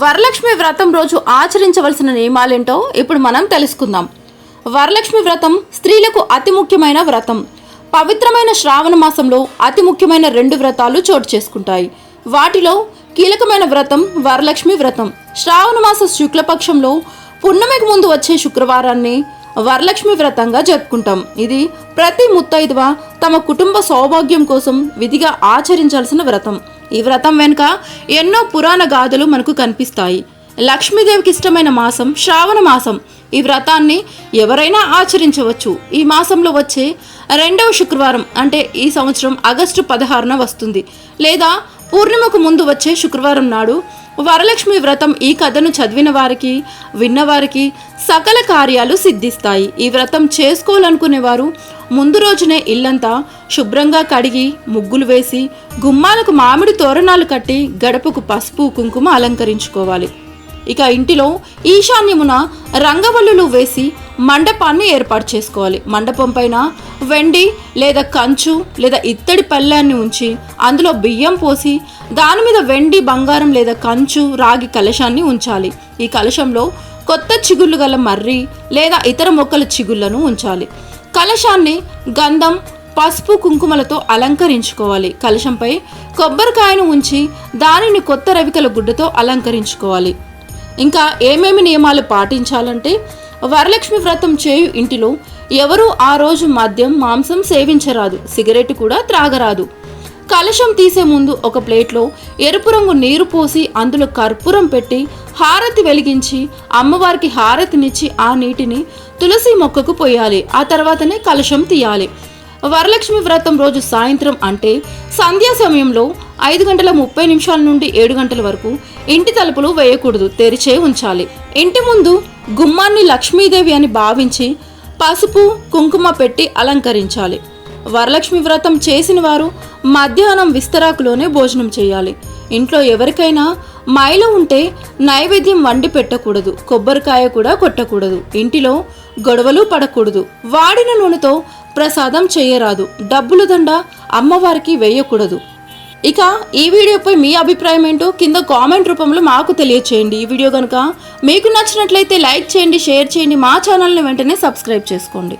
వరలక్ష్మి వ్రతం రోజు ఆచరించవలసిన నియమాలేంటో ఇప్పుడు మనం తెలుసుకుందాం. వరలక్ష్మి వ్రతం స్త్రీలకు అతి ముఖ్యమైన వ్రతం. పవిత్రమైన శ్రావణ మాసంలో అతి ముఖ్యమైన రెండు వ్రతాలు చోటు చేసుకుంటాయి. వాటిలో కీలకమైన వ్రతం వరలక్ష్మి వ్రతం. శ్రావణ మాస శుక్లపక్షంలో పున్నమికి ముందు వచ్చే శుక్రవారాన్ని వరలక్ష్మి వ్రతంగా జరుపుకుంటాం. ఇది ప్రతి ముత్తైదువ తమ కుటుంబ సౌభాగ్యం కోసం విధిగా ఆచరించాల్సిన వ్రతం. ఈ వ్రతం వెనుక ఎన్నో పురాణ గాథలు మనకు కనిపిస్తాయి. లక్ష్మీదేవికి ఇష్టమైన మాసం శ్రావణ మాసం. ఈ వ్రతాన్ని ఎవరైనా ఆచరించవచ్చు. ఈ మాసంలో వచ్చే రెండవ శుక్రవారం అంటే ఈ సంవత్సరం ఆగస్టు పదహారున వస్తుంది. లేదా పూర్ణిమకు ముందు వచ్చే శుక్రవారం నాడు వరలక్ష్మి వ్రతం ఈ కథను చదివిన వారికి విన్నవారికి సకల కార్యాలు సిద్ధిస్తాయి. ఈ వ్రతం చేసుకోవాలనుకునేవారు ముందు రోజునే ఇల్లంతా శుభ్రంగా కడిగి ముగ్గులు వేసి గుమ్మాలకు మామిడి తోరణాలు కట్టి గడపకు పసుపు కుంకుమ అలంకరించుకోవాలి. ఇక ఇంటిలో ఈశాన్యమున రంగవల్లులు వేసి మండపాన్ని ఏర్పాటు చేసుకోవాలి. మండపం పైన వెండి లేదా కంచు లేదా ఇత్తడి పళ్ళాన్ని ఉంచి అందులో బియ్యం పోసి దాని మీద వెండి బంగారం లేదా కంచు రాగి కలశాన్ని ఉంచాలి. ఈ కలశంలో కొత్త చిగుళ్ళు గల మర్రి లేదా ఇతర మొక్కల చిగుళ్ళను ఉంచాలి. కలశాన్ని గంధం పసుపు కుంకుమలతో అలంకరించుకోవాలి. కలశంపై కొబ్బరికాయను ఉంచి దానిని కొత్త రవికల గుడ్డతో అలంకరించుకోవాలి. ఇంకా ఏమేమి నియమాలు పాటించాలంటే వరలక్ష్మి వ్రతం చేయు ఇంటిలో ఎవరూ ఆ రోజు మద్యం మాంసం సేవించరాదు. సిగరెట్ కూడా త్రాగరాదు. కలశం తీసే ముందు ఒక ప్లేట్లో ఎరుపు రంగు నీరు పోసి అందులో కర్పూరం పెట్టి హారతి వెలిగించి అమ్మవారికి హారతినిచ్చి ఆ నీటిని తులసి మొక్కకు పోయాలి. ఆ తర్వాతనే కలశం తీయాలి. వరలక్ష్మి వ్రతం రోజు సాయంత్రం అంటే సంధ్యా సమయంలో ఐదు గంటల ముప్పై నిమిషాల నుండి ఏడు గంటల వరకు ఇంటి తలుపులు వేయకూడదు తెరిచే ఉంచాలి. ఇంటి ముందు గుమ్మాన్ని లక్ష్మీదేవి అని భావించి పసుపు కుంకుమ పెట్టి అలంకరించాలి. వరలక్ష్మి వ్రతం చేసిన వారు మధ్యాహ్నం విస్తరాకులోనే భోజనం చేయాలి. ఇంట్లో ఎవరికైనా మైలు ఉంటే నైవేద్యం వండి పెట్టకూడదు కొబ్బరికాయ కూడా కొట్టకూడదు. ఇంటిలో గొడవలు పడకూడదు. వాడిన నూనెతో ప్రసాదం చేయరాదు. డబ్బులు దండ అమ్మవారికి వేయకూడదు. ఇక ఈ వీడియోపై మీ అభిప్రాయం ఏంటో కింద కామెంట్ రూపంలో మాకు తెలియచేయండి. ఈ వీడియో కనుక మీకు నచ్చినట్లయితే లైక్ చేయండి షేర్ చేయండి మా ఛానల్ని వెంటనే సబ్స్క్రైబ్ చేసుకోండి.